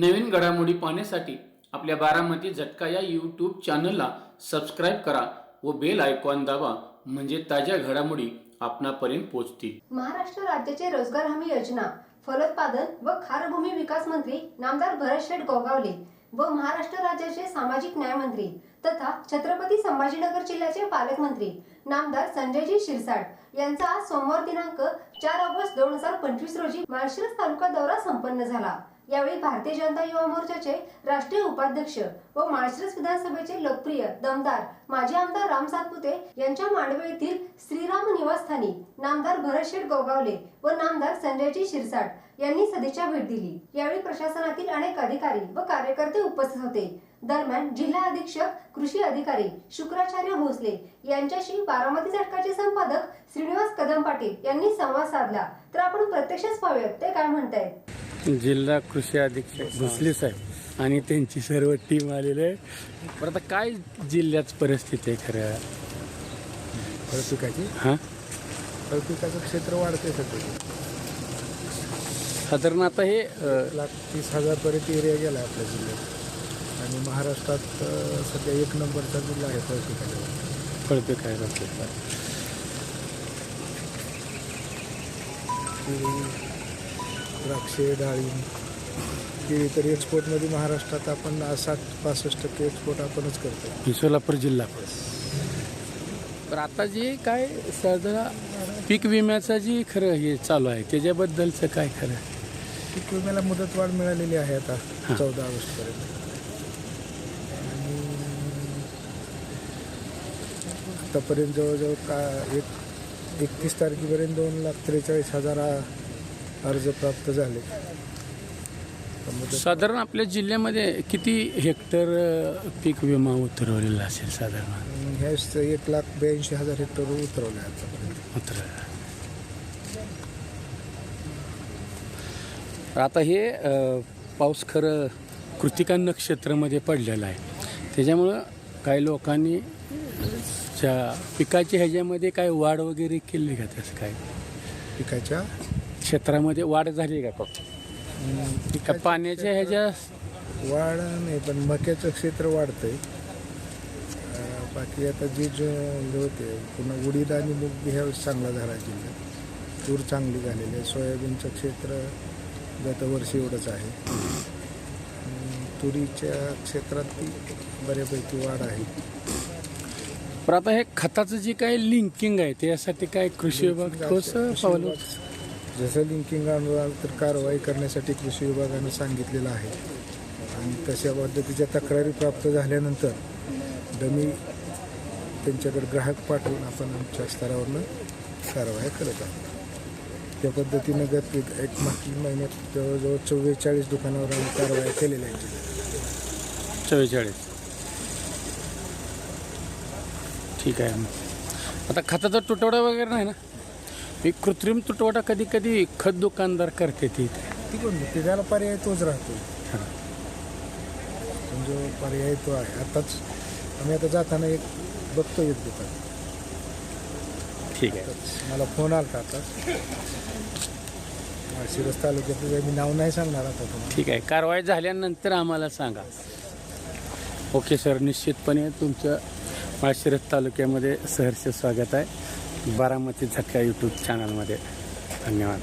नवीन घडामोडी पाहण्यासाठी आपल्या बारामती झटका या यूट्यूब चॅनलला सबस्क्राईब करा व बेल आयकॉन दाबा म्हणजे ताज्या घडामोडी आपणापर्यंत पोहोचतील. महाराष्ट्र राज्याचे रोजगार हमी योजना फलोत्पादन व खारभूमी विकास मंत्री नामदार भरत शेठ गोगावले व महाराष्ट्र राज्याचे सामाजिक न्याय मंत्री तथा छत्रपती संभाजीनगर जिल्ह्याचे पालकमंत्री नामदार संजयजी शिरसाट यांचा आज सोमवार दिनांक चार ऑगस्ट दोन हजार पंचवीस रोजी माळशिरस तालुका दौरा संपन्न झाला. यावेळी भारतीय जनता युवा मोर्चाचे राष्ट्रीय उपाध्यक्ष व माळशिरस विधानसभेचे लोकप्रिय दमदार माजी आमदार राम सातपुते यांच्या मांडवे येथील श्रीराम निवासस्थानी नामदार भरतशेठ गोगावले व नामदार संजयजी शिरसाट यांनी सदिच्छा भेट दिली. यावेळी प्रशासनातील अनेक अधिकारी व कार्यकर्ते उपस्थित होते. दरम्यान जिल्हा अधीक्षक कृषी अधिकारी शुक्राचार्य भोसले यांच्याशी बारामती झटकाचे संपादक श्रीनिवास कदम पाटील यांनी संवाद साधला. तर आपण प्रत्यक्षच पाहूयात ते काय म्हणतायत? जिल्हा कृषी अधीक्षक भोसले साहेब. आणि त्यांची सर्व टीम आलेली आहे बरं आता काय जिल्ह्यात परिस्थिती आहे खरं? फळपिकाची हां? फळपिकाचं क्षेत्र वाढते सध्या. साधारण आता हे अ, लाख तीस हजारपर्यंत एरिया गेला आपल्या जिल्ह्यात. आणि महाराष्ट्रात अ, सध्या एक नंबरचा जिल्हा आहे फळपिकाचा फळपीक आहे बघते केळी द्राक्षे डाळिंब केळी तर एक्सपोर्टमध्ये महाराष्ट्रात आपण साठ पासष्ट टक्के एक्सपोर्ट आपणच करतो ही सोलापूर जिल्हा. पण आता जे काय साधारण पीक विम्याचं जे खरं हे चालू आहे त्याच्याबद्दलचं काय खरं? पीक विम्याला मुदतवाढ मिळालेली आहे आता हां. चौदा ऑगस्टपर्यंत. आणि आतापर्यंत जवळजवळ का एक एकतीस तारखेपर्यंत दोन लाख त्रेचाळीस हजार आ- अर्ज प्राप्त झाले. साधारण आपल्या जिल्ह्यामध्ये किती हेक्टर पीक विमा उतरवलेला असेल साधारण? ह्याच एक लाख ब्याऐंशी हजार हेक्टर उतरवले आतापर्यंत. आता हे पाऊस खरं कृतिका नक्षत्रामध्ये पडलेला आहे. त्याच्यामुळं काही लोकांनी च्या पिकाच्या ह्याच्यामध्ये काय वाढ वगैरे केली का काय? पिकाच्या? क्षेत्रामध्ये वाढ झाली का का पाण्याच्या ह्याच्या वाढ नाही पण मक्याचं क्षेत्र वाढतंय. बाकी आता जे जे होते पुन्हा उडीद आणि मूग बी ह्या वेळेस चांगला झाला जिल्ह्यात तूर चांगली झालेली आहे. सोयाबीनचं क्षेत्र गतवर्षी एवढंच आहे. तुरीच्या क्षेत्रात ती बऱ्यापैकी वाढ आहे. पण आता हे खताचं जे काय लिंकिंग आहे त्यासाठी काय कृषी विभाग ठोस कृषी पावलं जसं लिंकिंग आणलं तर कारवाई करण्यासाठी कृषी विभागानं सांगितलेलं आहे. आणि तशा पद्धतीच्या तक्रारी प्राप्त झाल्यानंतर डमी त्यांच्याकडे ग्राहक पाठवून आपण आमच्या स्तरावरनं कारवाई करत आहोत. त्या पद्धतीनं गत एक मागील महिन्यात जवळजवळ चव्वेचाळीस दुकानावर आम्ही कारवाई केलेल्या आहेत. चव्वेचाळीस. ठीक आहे. मग आता खताचा तुटवडा वगैरे नाही ना? एक कृत्रिम तुटवडा कधी कधी खत दुकानदार करते ते ठीक आहे त्याला पर्याय तोच राहतो. हां. पण जो पर्याय तो आहे आताच आम्ही आता जाताना एक बघतो एक दुकान. ठीक आहे. मला फोन आला आता माळशिरस तालुक्यात मी नाव नाही सांगणार आता तुम्हाला. ठीक आहे कारवाई झाल्यानंतर आम्हाला सांगा. ओके सर निश्चितपणे तुमचं माळशिरस तालुक्यामध्ये सहर्ष स्वागत आहे. बारामती झटका यूट्यूब चॅनलमध्ये धन्यवाद.